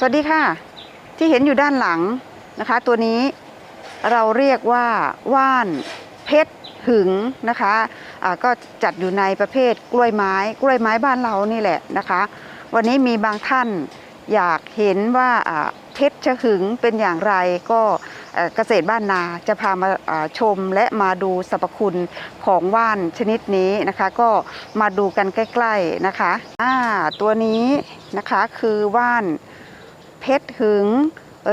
สวัสดีค่ะ ที่เห็นอยู่ด้านหลังนะคะ ตัวนี้เราเรียกว่าว่านเพชรหึงนะคะะก็จัดอยู่ในประเภทกล้วยไม้ กล้วยไม้บ้านเรานี่แหละนะคะ วันนี้มีบางท่านอยากเห็นว่าเพชรชะหึงเป็นอย่างไรก็เกษตรบ้านนาจะพามาชมและมาดูสรรพคุณของว่านชนิดนี้นะคะ ก็มาดูกันใกล้ ๆนะคะตัวนี้นะคะคือว่าน ชรหึง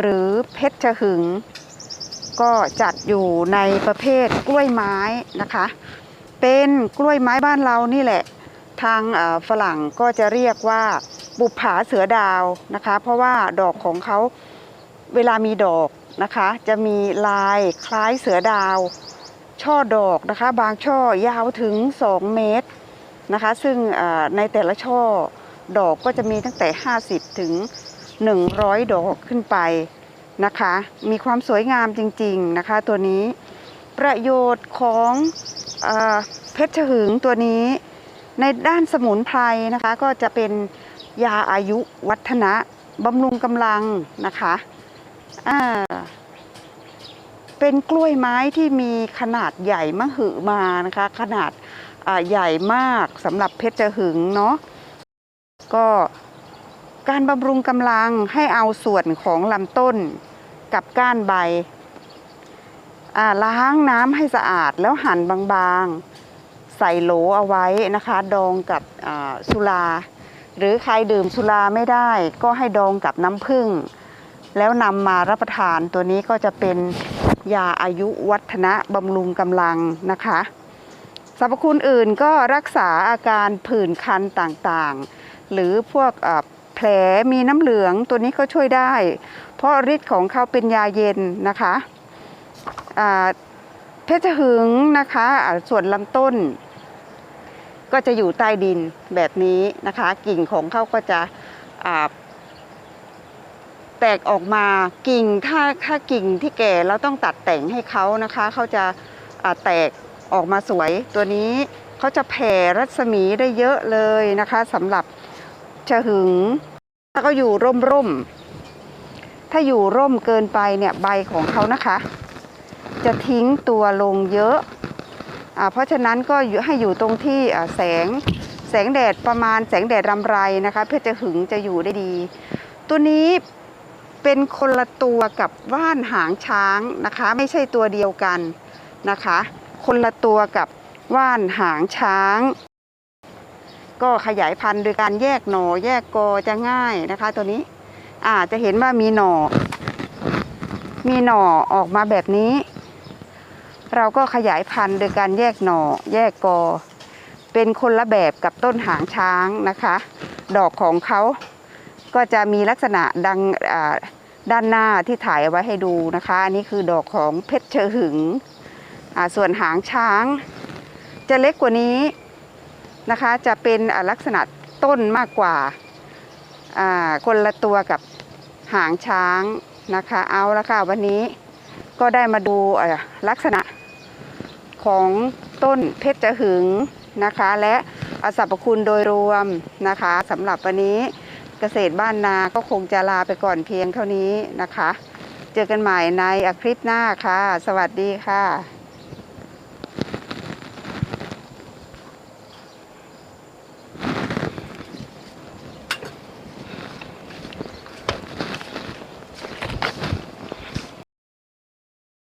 หรือเพชรชะหึง ก็จัดอยู่ในประเภทกล้วยไม้นะคะ เป็นกล้วยไม้บ้านเรานี่แหละ ทางฝรั่งก็จะเรียกว่าบุปผาเสือดาวนะคะ เพราะว่าดอกของเขาเวลามีดอกนะคะ จะมีลายคล้ายเสือดาว ช่อดอกนะคะ บางช่อยาวถึง 2 เมตรนะคะ ซึ่งในแต่ละช่อดอกก็จะมีตั้งแต่ 50 ถึง 100 ดอกขึ้นไปนะคะ มีความสวยงามจริงๆนะคะตัวนี้ประโยชน์ของเอเพชรหึงตัวนี้ ในด้านสมุนไพรนะคะ ก็จะเป็นยาอายุวัฒนะบำรุงกำลังนะคะเป็นกล้วยไม้ที่มีขนาดใหญ่มหึมานะคะ ขนาดใหญ่มากสำหรับเพชรหึงเนาะก็ การบำรุงกำลังให้เอาส่วนของลำต้นกับก้านใบล้างน้ำให้สะอาดแล้วหั่นบางๆ ใส่โหลเอาไว้นะคะ ดองกับสุรา หรือใครดื่มสุราไม่ได้ ก็ให้ดองกับน้ำผึ้งแล้วนำมารับประทานตัวนี้ก็จะเป็นยาอายุวัฒนะบำรุงกำลังนะคะสรรพคุณอื่นก็รักษาอาการผื่นคันต่างๆ หรือพวก แผลมีน้ำเหลืองตัวนี้ก็ช่วยได้ เพราะฤทธิ์ของเขาเป็นยาเย็นนะคะเพชรหึงนะคะส่วนลำต้น ก็จะอยู่ใต้ดินแบบนี้นะคะ กิ่งของเขาก็จะแตกออกมากิ่งถ้าถ้ากิ่งที่แก่เราต้องตัดแต่งให้เขานะคะเขาจะาแตกออกมาสวยตัวนี้เขาจะแผ่รัศมีได้เยอะเลยนะคะสำหรับ ชะหึง ถ้าเขาอยู่ร่มร่มๆถ้าอยู่ร่มเกินไปเนี่ยใบของเขานะคะ จะทิ้งตัวลงเยอะอ่าเพราะฉะนั้นก็ให้อยู่ตรงที่แสงแสงแดดประมาณแสงแดดรำไรนะคะ เพื่อจะหึงจะอยู่ได้ดี ตัวนี้เป็นคนละตัวกับว่านหางช้างนะคะ ไม่ใช่ตัวเดียวกันนะคะ คนละตัวกับว่านหางช้าง ก็ขยายพันธุ์โดยการแยกหน่อแยกกอจะง่ายนะคะ ตัวนี้อ่าจะเห็นว่ามีหน่อ มีหน่อออกมาแบบนี้ เราก็ขยายพันธุ์โดยการแยกหน่อแยกกอ เป็นคนละแบบกับต้นหางช้างนะคะ ดอกของเขาก็จะมีลักษณะดังด้านหน้าที่ถ่ายเอาไว้ให้ดูนะคะ อันนี้คือดอกของเพชรเชอหึง ส่วนหางช้าง จะเล็กกว่านี้ นะคะจะเป็นลักษณะต้นมากกว่าคนละตัวกับหางช้างนะคะเอาละค่ะวันนี้ก็ได้มาดูลักษณะของต้นเพชรหึงนะคะ และสรรพคุณโดยรวมนะคะสำหรับวันนี้เกษตรบ้านนาก็คงจะลาไปก่อนเพียงเท่านี้นะคะ เจอกันใหม่ในคลิปหน้าค่ะ สวัสดีค่ะ